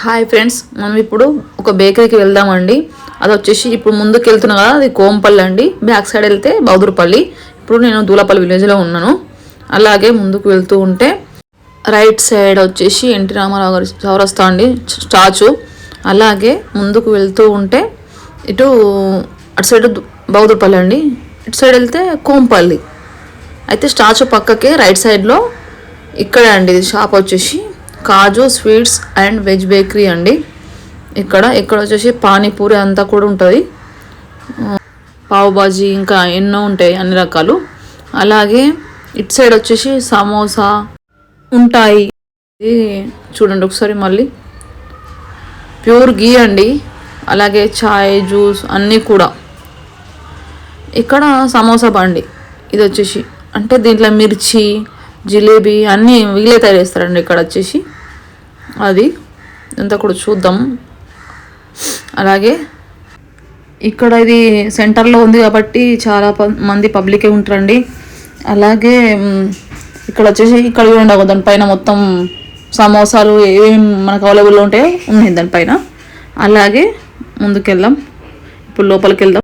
Hi friends మనం ఇప్పుడు ఒక బేకరీకి వెళ్దామండి. అది వచ్చేసి ఇప్పుడు ముందుకు వెళ్తున్నా కదా అది కోంపల్లి అండి. బ్యాక్ సైడ్ వెళ్తే బౌదూరుపల్లి. ఇప్పుడు నేను దూలపల్లి విలేజ్లో ఉన్నాను. అలాగే ముందుకు వెళ్తూ ఉంటే రైట్ సైడ్ వచ్చేసి ఎన్టీ రామారావు గారి చౌరస్తా అండి స్టాచు. అలాగే ముందుకు వెళ్తూ ఉంటే ఇటు అటు సైడ్ బౌదూరుపల్లి అండి. ఇటు సైడ్ వెళ్తే కోంపల్లి. అయితే స్టాచు పక్కకే రైట్ సైడ్లో ఇక్కడ అండి ఇది షాప్ వచ్చేసి. Kaju sweets and veg bakery అండి. ఇక్కడ ఇక్కడ వచ్చేసి పానీపూరి అంతా కూడా ఉంటుంది. పావుబాజీ ఇంకా ఎన్నో ఉంటాయి అన్ని రకాలు. అలాగే ఇటు సైడ్ వచ్చేసి సమోసా ఉంటాయి. చూడండి ఒకసారి మళ్ళీ. ప్యూర్ గీ అండి. అలాగే చాయ్ జ్యూస్ అన్నీ కూడా. ఇక్కడ సమోసా బండి. ఇది వచ్చేసి అంటే దీంట్లో మిర్చి జిలేబీ అన్నీ వీళ్ళే తయారు చేస్తారండి ఇక్కడ వచ్చేసి. అది అంతా కూడా చూద్దాం. అలాగే ఇక్కడ ఇది సెంటర్లో ఉంది కాబట్టి చాలా ప- మంది పబ్లికే ఉంటారండి. అలాగే ఇక్కడ వచ్చేసి ఇక్కడ చూడండి అగో దానిపైన మొత్తం సమోసాలు ఏమేమి మనకు అవైలబుల్లో ఉంటాయో ఉన్నాయి దానిపైన అలాగే ముందుకెళ్దాం. ఇప్పుడు లోపలికి వెళ్దాం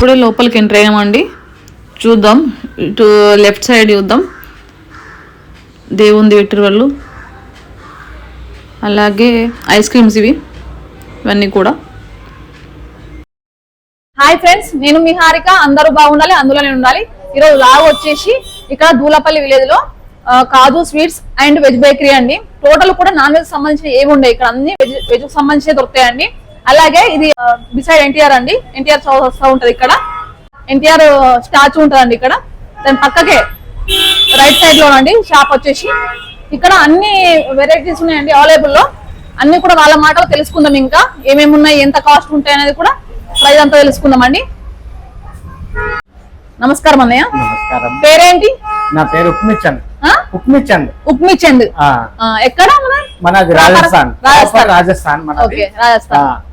ఇప్పుడే లోపలికి ఎంటర్ అయ్యామండి. చూద్దాం. ఇటు లెఫ్ట్ సైడ్ చూద్దాం. దేవుంది పెట్టిరు వాళ్ళు అలాగే ఐస్ క్రీమ్స్ ఇవి. ఇవన్నీ కూడా. హాయ్ ఫ్రెండ్స్ నేను మీ హారిక. అందరూ బాగుండాలి అందులోనే ఉండాలి. ఈరోజు లాగ్ వచ్చేసి ఇక్కడ దూలపల్లి విలేజ్లో kaju sweets and veg bakery అండి. టోటల్ కూడా నాన్ వెజ్ సంబంధించిన ఏమి ఉండవు ఇక్కడ అన్ని వెజ్ వెజ్ సంబంధించిన దొరుకుతాయండి. అలాగే ఇది బిసైడ్ ఎన్టీఆర్ అండి. ఎన్టీఆర్ చౌరస్తా ఉంటది ఇక్కడ. ఎన్టీఆర్ స్టాచ్యూ ఉంటదండి ఇక్కడ. దాని పక్కకే రైట్ సైడ్ లోనండి షాప్ వచ్చేసి. ఇక్కడ అన్ని వెరైటీస్ ఉన్నాయండి అవైలబుల్లో. అన్ని కూడా వాళ్ళ మాటలు తెలుసుకుందాం ఇంకా. ఏమేమి ఉన్నాయి ఎంత కాస్ట్ ఉంటాయి అనేది కూడా ప్రైజ్ అంతా తెలుసుకుందాం అండి నమస్కారం అన్నయ్య. నమస్కారం. పేరేంటి? నా పేరు ఆ? ఉక్మి చంద్ ఉక్మి చంద్ ఎక్కడ మన? మనది రాజస్థాన్. రాజస్థాన్. రాజస్థాన్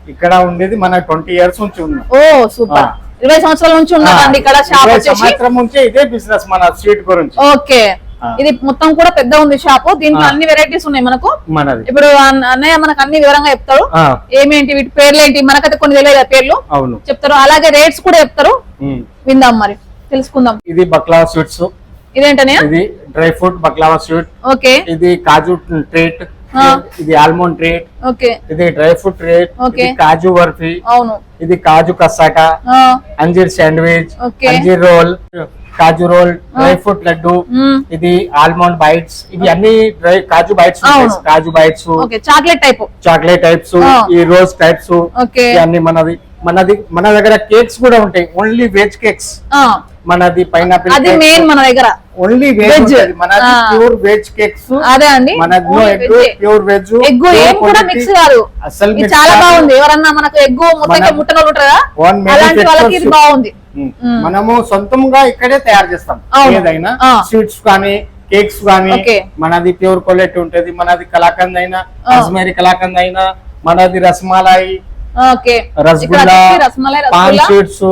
ఇక్కడ ఉండేది మన ట్వంటీ ఇయర్స్ నుంచి ఉన్నాం. Oh super. ఇరవై సంవత్సరాల నుంచి ఉన్నారండి ఇక్కడ షాప్ సంవత్సరం నుంచే ఇదే బిజినెస్ మన స్వీట్ గురించి. ఓకే. ఇది మొత్తం కూడా పెద్ద ఉంది షాప్. దీంట్లో. అన్ని వెరైటీస్ ఉన్నాయి మనకు. మనది. ఇప్పుడు అన్న- అన్నయ్య మనకు అన్ని వివరంగా చెప్తారు ఏమేంటి వీటి పేర్లు ఏంటి మనకైతే కొన్ని తెలియదు పేర్లు. చెప్తారు. అలాగే రేట్స్ కూడా చెప్తారు. విందాం మరి. తెలుసుకుందాం. ఇది బక్లావా స్వీట్స్. ఇదేంటనే? ఇది dry fruit baklava sweet. Okay. ఇది కాజు ట్రేట్. ఇది ఆల్మండ్ ట్రేట్. ఓకే. ఇది dry fruit treat. Okay. Kaju barfi. అవును. ఇది kaju cassata anjeer sandwich. Anjeer roll. Kaju roll. Dry fruit laddu. ఇది ఆల్మండ్ బైట్స్. ఇవి అన్ని dry kaju bites. Kaju bites. Chocolate type. Chocolate types. ఈ rose types. అన్ని మనది. మనది మన దగ్గర కేక్స్ కూడా ఉంటాయి. Only veg cakes. మనది పైనాపిల్ అది మెయిన్ మన దగ్గర ఓన్లీ. వెజ్ మనది. ప్యూర్ వెజ్ కేక్స్ అదే అండి మనది ఎగ్ ప్యూర్ వెజ్ ఎగ్ ఏం కూడా మిక్స్ కాదు అసలు చాలా. బాగుంది ఎవరన్నా మనకు ఎగ్ మొత్తం మన- ముట్టన వాళ్ళు ఉంటారు అలాంటి వాళ్ళకి ఇది. బాగుంది. మనము సొంతంగా ఇక్కడే తయారు చేస్తాం. ఏదైనా. స్వీట్స్ కానీ కేక్స్ కానీ. మనది ప్యూర్ క్వాలిటీ ఉంటది మనది కలాకంద్ అయినా. అజ్మేరి కలాకంద్ అయినా మనది రసమలాయి రసగుల్లా పాన్ స్వీట్స్.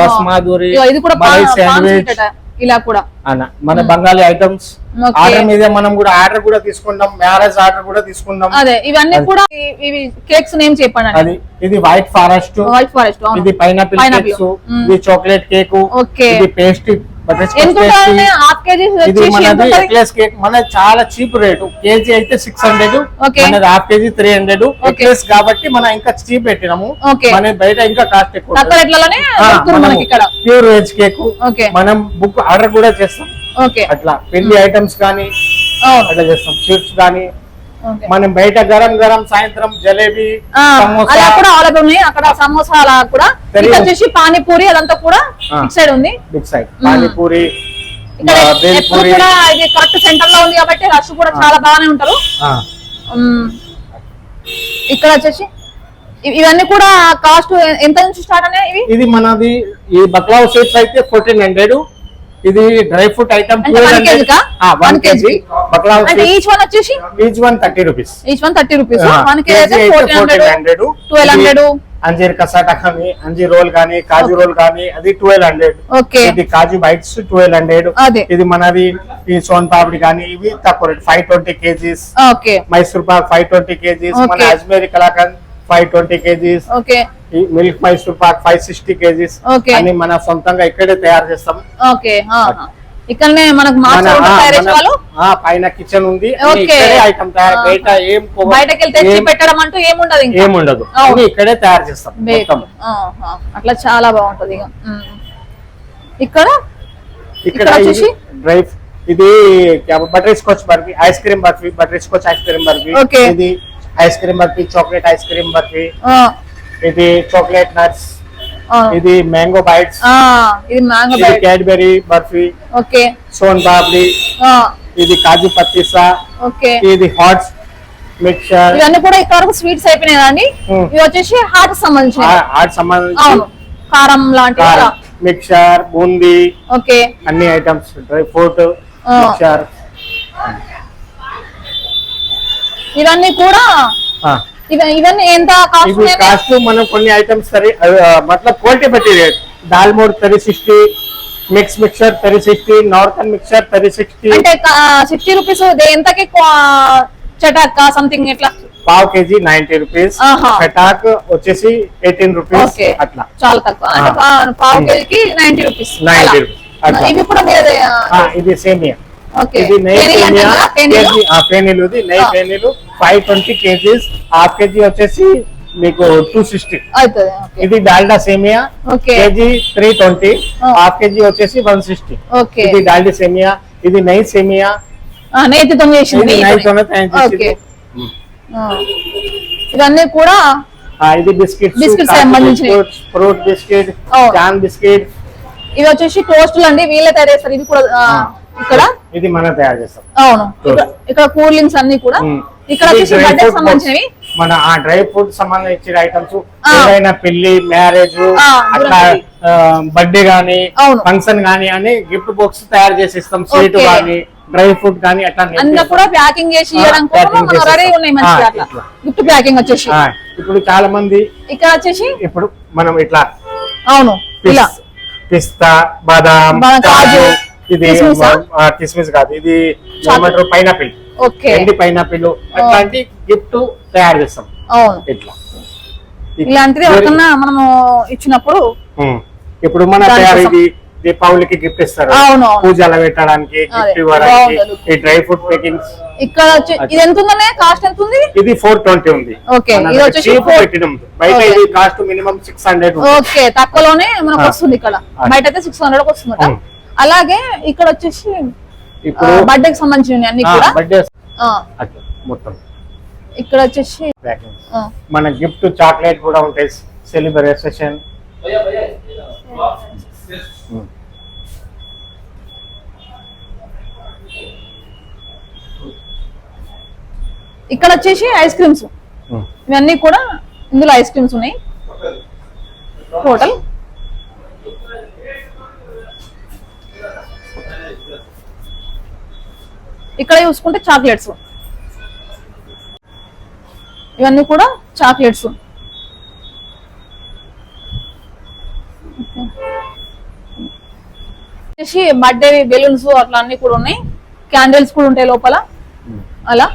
రసమాధురి ఇది కూడా శాండ్విచ్. ఇలా కూడా అన్న మన బంగాళీ ఐటమ్స్. ఆర్డర్ మీద మనం కూడా ఆర్డర్ కూడా తీసుకుంటాం మ్యారేజ్ ఆర్డర్ కూడా తీసుకుంటాం అదే ఇవన్నీ కూడా ఇవి కేక్స్ నేమ్ చెప్పండి అది ఇది వైట్ ఫారెస్ట్ వైట్ ఫారెస్ట్ ఇది పైనాపిల్. కేక్స్. ఇది చాక్లెట్ కేక్. ఇది పేస్ట్రీ మన చాలా చీప్ రేటు కేజీ అయితే సిక్స్ హండ్రెడ్. మనది half KG three hundred. Eggless కాబట్టి మనం ఇంకా చీప్ పెట్టినాము. మన బయట ఇంకా కాస్ట్ ఎక్కువ ప్యూర్ వెజ్ కేక్ ఓకే మనం బుక్ ఆర్డర్ కూడా చేస్తాం. ఓకే అట్లా. పెళ్ళి ఐటమ్స్ కానీ అవును అట్లా చేస్తాం. స్వీట్స్ కానీ మనం బయట గరం గరం సాయంత్రం జలేబీ అలా కూడా ఉన్నాయి. అక్కడ సమోసా అలా కూడా. ఇక్కడ వచ్చేసి పానీపూరి అదంతా కూడా సైడ్ ఉంది. బిగ్ సైడ్ పానీపూరి ఎప్పుడు కూడా ఇది కరెక్ట్ సెంటర్లో ఉంది కాబట్టి రష్ కూడా చాలా బాగానే ఉంటారు. ఇక్కడ వచ్చేసి ఇవన్నీ కూడా కాస్ట్ ఎంత నుంచి స్టార్ట్ అనే ఇవి? ఇది మనది ఈ బక్లావ్ స్వీట్స్ అయితే ఫోర్టీన్ హండ్రెడ్ ఇది dry fruit item? One KG. Each one వచ్చేసి? Each one thirty rupees each one thirty rupees one KG hundred 1400, twelve hundred anjeer cassata కానీ అంజీర్ రోల్ కానీ కాజు రోల్ కానీ అది ట్వెల్వ్ హండ్రెడ్ ఇది కాజు బైట్స్ ట్వెల్వ్ హండ్రెడ్. ఇది మనది ఈ సోన్ పాపిడి కానీ ఇవి తక్కువ five twenty KGs. Mysore pak five twenty KGs. మన. Ajmeri kalakand five twenty KGs milk Mysore pak five sixty KGs. అని మన సొంతంగా ఇక్కడే తయారు చేస్తాం. ఓకే ఇక్కడనే మనకు పైన కిచెన్ ఉంది. ఐటమ్ తయారు. ఆ. బయట ఏం పొగ- బయటకి వెళ్తే తెచ్చి ఏం- పెట్టడం అంటూ ఏముండదు ఇంకా? ఏముండదు. ఇక్కడే తయారు చేస్తాం. అట్లా చాలా బాగుంటది. ఇక్కడ? ఇక్కడ వచ్చేసి? డ్రై ఇది butterscotch barfi ice cream barfi butterscotch ice cream barfi. ఇది ice cream barfi chocolate ice cream barfi ఇది చాక్లెట్ నట్స్. ఇది మ్యాంగో బైట్స్ ఇది మ్యాంగో ఇది క్యాడ్బెరీ బర్ఫీ ఓకే. సోన్ పాపడి ఆ, ఇది కాజు పత్తీసా ఓకే. ఇది హాట్ మిక్చర్. ఇవన్నీ కూడా ఇక్కడ వరకు స్వీట్స్ అయిపోయినాయి ఉమ్. ఇవి వచ్చేసి హార్ట్ సంబంధించిన ఆర్ట్ సంబంధించి. కారం అలా. Mixture boondi okay. అన్ని ఐటమ్స్ డ్రై ఫ్రూట్. మిక్చర్. ఇవన్నీ కూడా ఇవ- ఇవన్నీ ఎంత కాస్ట్ మనం కొన్ని ఐటమ్స్ సరే మతలబ్ క్వాలిటీ బట్టి rate. Dal moth thirty sixty mix mixture thirty sixty northern mixture thirty sixty. అంటే సిక్స్టీ రూపీస్ ఎంతకి చటాక్ సంథింగ్ ఎట్లా? పావు కేజీ నైన్టీ రూపీస్. కటాక్ వచ్చేసి ఎయిటీన్ రూపీస్ అట్లా. చాలా తక్కువ. పావు. కేజీకి నైన్టీ రూపీస్. 90 rupees. అట్లా. ఇవి కూడా ఇది సేమియా ఇది నెయ్యి నెయ్యి ఆ. పేనీలు five twenty KGs half KG వచ్చేసి మీకు టూ సిక్స్టీ ఇది డాల్డా సేమియా. KG three twenty. Half KG వచ్చేసి వన్ సిక్స్టీ ఇది డాల్డా సేమియా ఇది నెయ్యి సేమియా. ఆ. ఇవన్నీ కూడా ఇది Biscuits సంబంధించినవి. Fruit biscuit. John biscuit. ఇవి వచ్చేసి టోస్టులు అండి వీళ్ళే తయారు చేస్తారు. ఇది కూడా ఇక్కడ ఇది మనం తయారు చేస్తాం అవును ఇక్కడ- కూల్ డ్రింక్స్ అన్ని కూడా. ఇక్కడ వచ్చేసి బర్త్డే సంబంధించినవి. మన ఆ డ్రై ఫ్రూట్ సంబంధించిన ఐటమ్స్. ఏదైనా పెళ్ళి మ్యారేజ్ అట్లా. బర్త్డే గానీ. ఫంక్షన్ గానీ అని గిఫ్ట్ బాక్స్ తయారు చేసి ఇస్తాం స్వీట్. గానీ డ్రై ఫ్రూట్ గానీ అట్లా అన్న. కూడా ప్యాకింగ్ చేసి ఇవ్వడం. గిఫ్ట్ ప్యాకింగ్ వచ్చేసి ఇప్పుడు చాలా మంది ఇక్కడ వచ్చేసి ఇప్పుడు మనం ఇట్లా అవును ఇలా పిస్- పిస్తా బాదాం, కాజు, ఇది కిస్మిసా? కాదు. ఇది ఏమంటారు? Pineapple okay. ఎండి పైనాపిల్ అట్లాంటి గిఫ్ట్ తయారు చేస్తాం. ఇట్లా. ఇలాంటిది ఎవరికన్నా మనము ఇచ్చినప్పుడు. ఇప్పుడు మన. తయారు ఇది దీపావళికి గిఫ్ట్ ఇస్తారు. పూజలు పెట్టడానికి గిఫ్ట్ ఇవ్వడానికి. ఈ డ్రై ఫ్రూట్ పేకింగ్స్ ఇక్కడ ఇది ఎంత ఉందనే కాస్ట్ ఎంత ఉంది ఇది ఫోర్ ట్వంటీ ఉంది. ఓకే, ఇది వచ్చేసి పెట్టినాం. బయట. ఇది cost minimum six hundred okay. తక్కువలోనే మనకు. వస్తుంది ఇక్కడ. బయట అయితే సిక్స్ హండ్రెడ్ వస్తుందట. ఉమ్. అలాగే ఇక్కడ వచ్చేసి ఇప్పుడు బర్త్డే కి సంబంధించిన అన్ని కూడా. బర్త్డే మొత్తం. ఇక్కడ వచ్చేసి మన గిఫ్ట్ చాక్లెట్ కూడా ఉంటాయి. సెలబ్రేషన్ ఇక్కడ వచ్చేసి ఐస్ క్రీమ్స్ ఇవన్నీ కూడా ఇందులో ఐస్ క్రీమ్స్ ఉన్నాయి. టోటల్ ఇక్కడ చూసుకుంటే చాక్లెట్స్. ఇవన్నీ కూడా చాక్లెట్స్. వచ్చేసి బర్త్డే బెలూన్స్ అట్లా అన్ని కూడా ఉన్నాయి. క్యాండిల్స్ కూడా ఉంటాయి లోపల. అలా.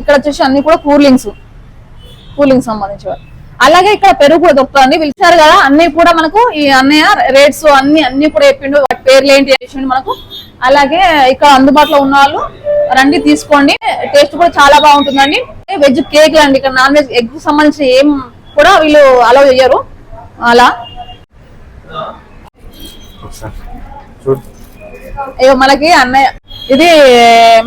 ఇక్కడ వచ్చేసి అన్ని కూడా కూలింగ్స్ కూలింగ్ సంబంధించి అలాగే ఇక్కడ పెరుగు కూడా దొరుకుతుంది పిలిచారు కదా అన్ని కూడా మనకు ఈ అన్నయ్య రేట్స్ అన్ని అన్ని కూడా చెప్పిండు. వాటి పేర్లు ఏంటి చేసిండు మనకు. అలాగే ఇక్కడ అందుబాటులో ఉన్న వాళ్ళు రండి తీసుకోండి. టేస్ట్ కూడా చాలా బాగుంటుందండి. వెజ్ కేక్ అండి ఇక్కడ నాన్ వెజ్ ఎగ్ సంబంధించిన ఏం కూడా వీళ్ళు అలౌ చేయరు అలా. ఇగో మనకి అన్నయ్య ఇది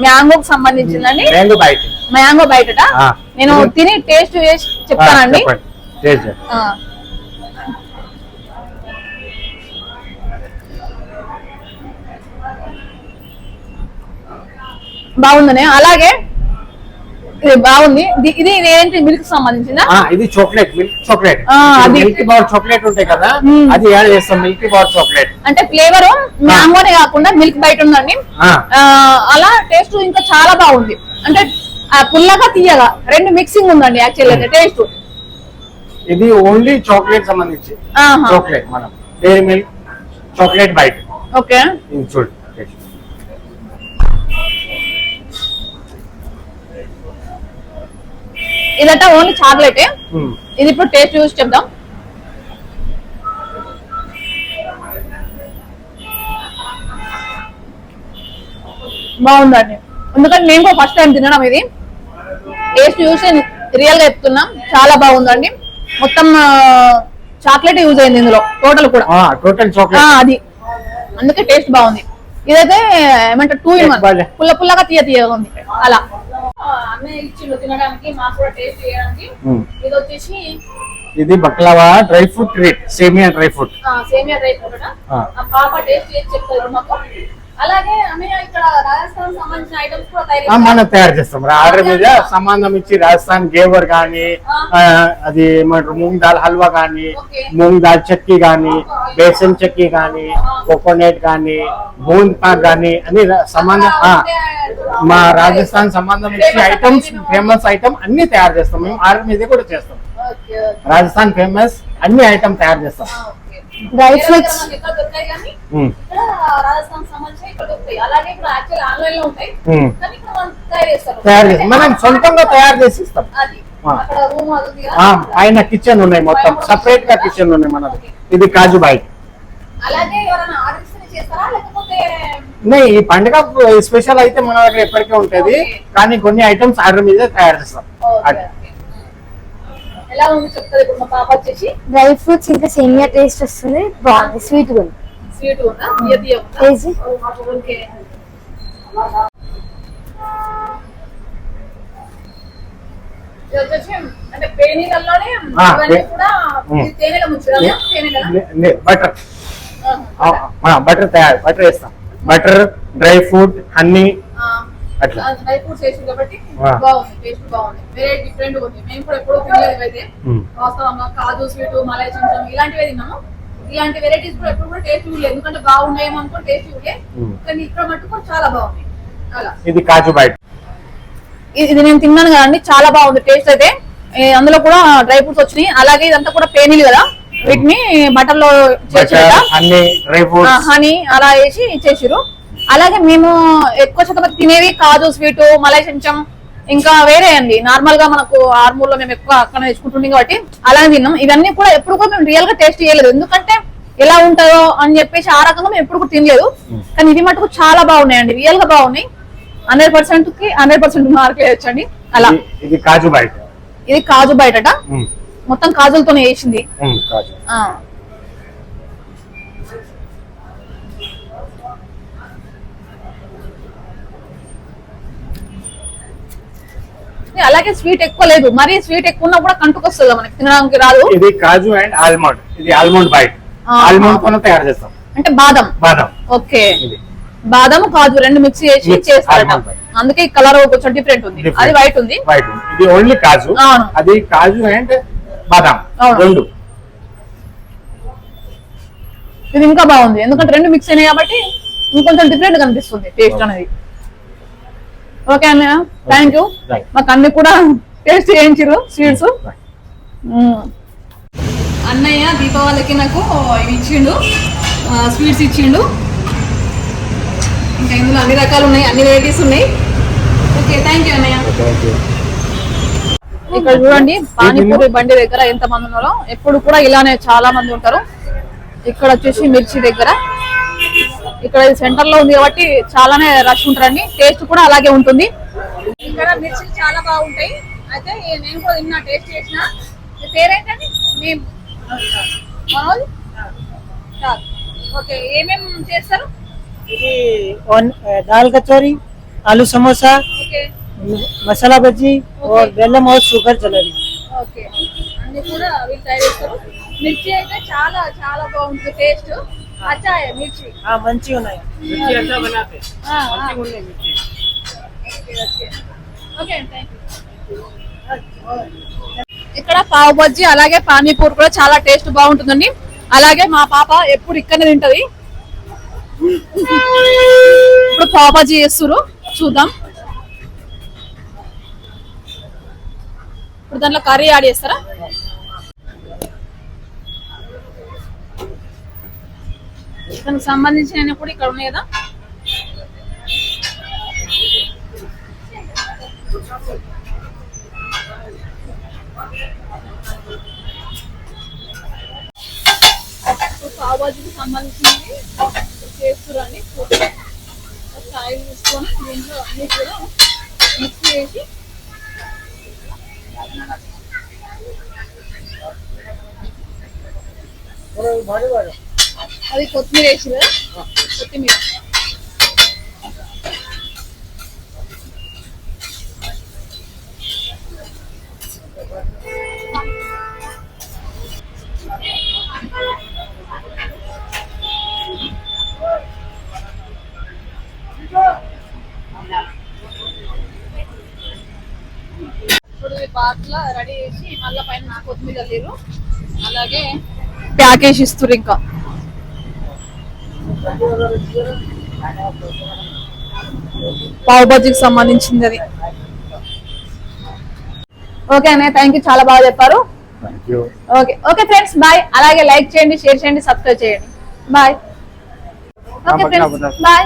మ్యాంగోకి సంబంధించిందండి. మ్యాంగో బైట్ మ్యాంగో బయటట ఆ. నేను తిని టేస్ట్ చేసి చెప్తానండి. బాగుందనే. అలాగే ఇది బాగుంది. ఇది- ఏంటి మిల్క్ సంబంధించిందా? ఆ, ఇది chocolate milk chocolate milky bar chocolate ఉంటాయి కదా. అది యాడ్ చేస్తాం మిల్కీ బార్ చాక్లెట్ అంటే ఫ్లేవర్ మ్యాంగోనే కాకుండా మిల్క్ బయట ఉందండి. అలా టేస్ట్ ఇంకా చాలా బాగుంది. అంటే పుల్లగా తీయగా. రెండు మిక్సింగ్ ఉందండి యాక్చువల్ అయితే టేస్ట్ ఇది ఓన్లీ చాక్లెట్ సంబంధించి. చాక్లెట్ మనం. Dairy milk chocolate bite okay. చూడు. ఇదట ఓన్లీ చాక్లెటే. మ్మ్. ఇది ఇప్పుడు టేస్ట్ చూసి చెప్దాం. బాగుందండి. ఎందుకంటే నేను కూడా ఫస్ట్ టైం తినడం ఇది. టేస్ట్ చూసి రియల్గా చెప్తున్నా. చాలా బాగుందండి. మొత్తం చాక్లెట్ యూజ్ అయింది ఇందులో. టోటల్ కూడా. Total chocolate. అది. అందుకే టేస్ట్ బాగుంది. ఇదైతే ఏమంటారు టూ ఇన్ వన్. పుల్ల పుల్లగా తీయ తీయగా ఉంది. అలా. ఇచ్చిండు తినడానికి మాకు కూడా టేస్ట్ చేయడానికి. ఇది వచ్చేసి ఇది బక్లవా డ్రై ఫ్రూట్ ట్రీట్ సేమియా డ్రై ఫ్రూట్ సేమియా ఆ. ఆ పాప టేస్ట్ చేసి చెప్తారు మాకు అలాగే అన్నయ్య ఇక్కడ రాజస్థాన్ సంబంధించిన ఐటమ్స్ కూడా తయారు ఆ, మనం తయారు చేస్తాం. ఆర్డర్ మీద సంబంధం ఇచ్చి రాజస్థాన్ గేవర్ కానీ. అది ఏమంటారు మూంగ్ దాల్ హల్వా కానీ. మూంగ్ దాల్ చక్కీ కానీ బేసన్ చక్కీ కానీ కోకోనట్ కానీ బూంద్ పాక్ కానీ అన్ని సంబంధం మా రాజస్థాన్ సంబంధం ఇచ్చి ఐటమ్స్ ఫేమస్ ఐటమ్ అన్ని తయారు చేస్తాం. మేము ఆర్డర్ మీద కూడా చేస్తాం. రాజస్థాన్ ఫేమస్ అన్ని ఐటమ్ తయారు చేస్తాం. డ్రై Dry ఫ్రూట్స్ ఇక్కడ మనం సొంతంగా తయారు చేసి ఇస్తాం. పైన కిచెన్ ఉన్నాయి మొత్తం. సపరేట్గా కిచెన్ ఉన్నాయి మనది. ఇది కాజు నే ఈ పండుగ స్పెషల్ అయితే మన దగ్గర ఎప్పటికీ ఉంటది. కానీ కొన్ని ఐటమ్స్ ఆర్డర్ మీద తయారు చేస్తాం. ఎలా ఉంది చెప్తారు? ఇప్పుడు మా పాప వచ్చేసి? డ్రై ఫ్రూట్స్ ఇంకా సేమియా టేస్ట్ వస్తుంది. బాగుంది స్వీట్గా ఉంది స్వీట్ ఉందా తీయ తీయ. ఓకే. అంటే పేనీలలోనే ఇవన్నీ కూడా. ఇది తేనెల ముచ్చడం తేనెల బటర్. బటర్. తయారు. బటర్ వేస్తాం. బటర్ డ్రై ఫ్రూట్ హనీ అట్లా. డ్రై ఫ్రూట్స్ వేసి కాబట్టి. బాగుంది టేస్ట్ బాగుంది. వేరే డిఫరెంట్ ఉంది. మేము కూడా ఎప్పుడూ తినలేదు అయితే. వాస్తవంగా కాజు స్వీట్ మలై చెంచం ఇలాంటివే తిన్నాము. ఇలాంటి వెరైటీస్ కూడా ఎప్పుడు కూడా టేస్ట్ చూడలేదు. ఎందుకంటే బాగున్నాయేమో అనుకో టేస్ట్ చూడలే. కానీ ఇక్కడ మట్టుకు కూడా చాలా బాగుంది. అలా. ఇది కాజు బైట్ ఇది నేను తిన్నాను కదండి. చాలా బాగుంది టేస్ట్ అయితే. అందులో కూడా డ్రై ఫ్రూట్స్ వచ్చినాయి. అలాగే ఇదంతా కూడా పేనీలు కదా. వీటిని బటర్లో చేసి హనీ అలా వేసి ఇచ్చేసిరు అలాగే మేము ఎక్కువ శాతం తినేవి కాజు స్వీట్ మలై చెంచం ఇంకా వేరే అండి. నార్మల్గా మనకు ఆర్మూర్లో మేము ఎక్కువ అక్కడ తెచ్చుకుంటుంది కాబట్టి అలానే తిన్నాం. ఇవన్నీ కూడా ఎప్పుడు కూడా మేము రియల్గా టేస్ట్ చేయలేదు. ఎందుకంటే ఎలా ఉంటుందో అని చెప్పేసి ఆ రకంగా మేము ఎప్పుడు కూడా తినలేదు. కానీ ఇది మటుకు చాలా బాగున్నాయండి. రియల్గా బాగున్నాయి. హండ్రెడ్ పర్సెంట్కి హండ్రెడ్ పర్సెంట్ మార్క్ వేయచ్చండి అలా. ఇది- కాజు బైట్ ఇది కాజు బయటట. ఉమ్, మొత్తం కాజులతోనే వేసింది ఉమ్, కాజు ఆ. అలాగే స్వీట్ ఎక్కువ లేదు. మరి స్వీట్ ఎక్కువ ఉన్నా కూడా కంటుకు వస్తుంది మనకి. తినడానికి రాదు. ఇది కాజు అండ్ ఆల్మండ్. ఇది ఆల్మండ్ బైట్. ఆల్మండ్తో తయారు చేస్తాం. అంటే బాదం. బాదం. ఓకే. ఇది. బాదం కాజు రెండు మిక్స్ చేసి చేస్తారట. అందుకే కలర్ కొంచెం డిఫరెంట్ ఉంది. అది వైట్ ఉంది. వైట్ ఇది ఓన్లీ కాజు. అది కాజు అండ్ బాదాం. రెండు. ఇది ఇంకా బాగుంది. ఎందుకంటే రెండు మిక్స్ అయినాయి కాబట్టి ఇంకొంచెం డిఫరెంట్ కనిపిస్తుంది టేస్ట్ అనేది. ఓకే అన్నయ్య. Thank you. మాకు అన్ని కూడా టేస్ట్ చేయించారు స్వీట్స్ అన్నయ్య దీపావళికి నాకు ఇవి ఇచ్చిండు. స్వీట్స్ ఇచ్చిండు. ఇంకా ఇందులో అన్ని రకాలు ఉన్నాయి అన్ని వెరైటీస్ ఉన్నాయి. ఓకే థ్యాంక్ యూ అన్నయ్య. ఇక్కడ చూడండి పానీపూరి బండి దగ్గర ఎంత మంది ఉన్నారో. ఎప్పుడు కూడా ఇలానే చాలా మంది ఉంటారు. ఇక్కడ వచ్చేసి మిర్చి దగ్గర. ఇక్కడ సెంటర్లో ఉంది కాబట్టి చాలానే రష్ ఉంటారండి. టేస్ట్ కూడా అలాగే ఉంటుంది. ఇక్కడ మిర్చిలు చాలా బాగుంటాయి. అయితే నేను కూడా నిన్న టేస్ట్ చేసిన. పేరేంటండి? మేము ఓకే ఏమేమి చేస్తారు? ఇది దాల్ కచోరీ ఆలూ సమోసా మసాలా బజ్జీ బెల్లం షుగర్ జలరీ ఓకే. అన్ని కూడా తయారు చేస్తారు. మిర్చి అయితే చాలా చాలా బాగుంటుంది టేస్ట్ అచ్చా మిర్చి हाँ मंची ఉన్నాయి మిర్చి अच्छा बनाते ఆ, ఆ. మిర్చి okay okay okay thank you ఇక్కడ పావు బజ్జీ అలాగే పానీపూరి కూడా చాలా టేస్ట్ బాగుంటుందండి అలాగే మా పాప ఎప్పుడు ఇక్కడనే తింటది ఇప్పుడు పావు బజ్జీ చేస్తురు చూద్దాం ఇప్పుడు దాంట్లో కర్రీ యాడ్ చేస్తారా దానికి సంబంధించిన కూడా ఇక్కడ ఉన్నాయి? కదా ఇప్పుడు పావు బాజీకి సంబంధించినవి చేస్తురండి ఆయిల్ తీసుకొని దీంట్లో అన్ని కూడా మిక్స్ చేసి అది కొత్తిమీర వేసి కదా కొత్తిమీర. ఇప్పుడు రెడీ చేసి మళ్ళీ పైన కొత్తిమీర చల్లిరు అలాగే ప్యాకేజ్ ఇస్తారు ఇంకా. పావు బజ్జీకి సంబంధించింది అది ఓకే అన్నయ్య థ్యాంక్ యూ చాలా బాగా చెప్పారు. ఓకే ఓకే ఫ్రెండ్స్ బాయ్ అలాగే లైక్ చేయండి షేర్ చేయండి సబ్స్క్రైబ్ చేయండి. Bye okay friends bye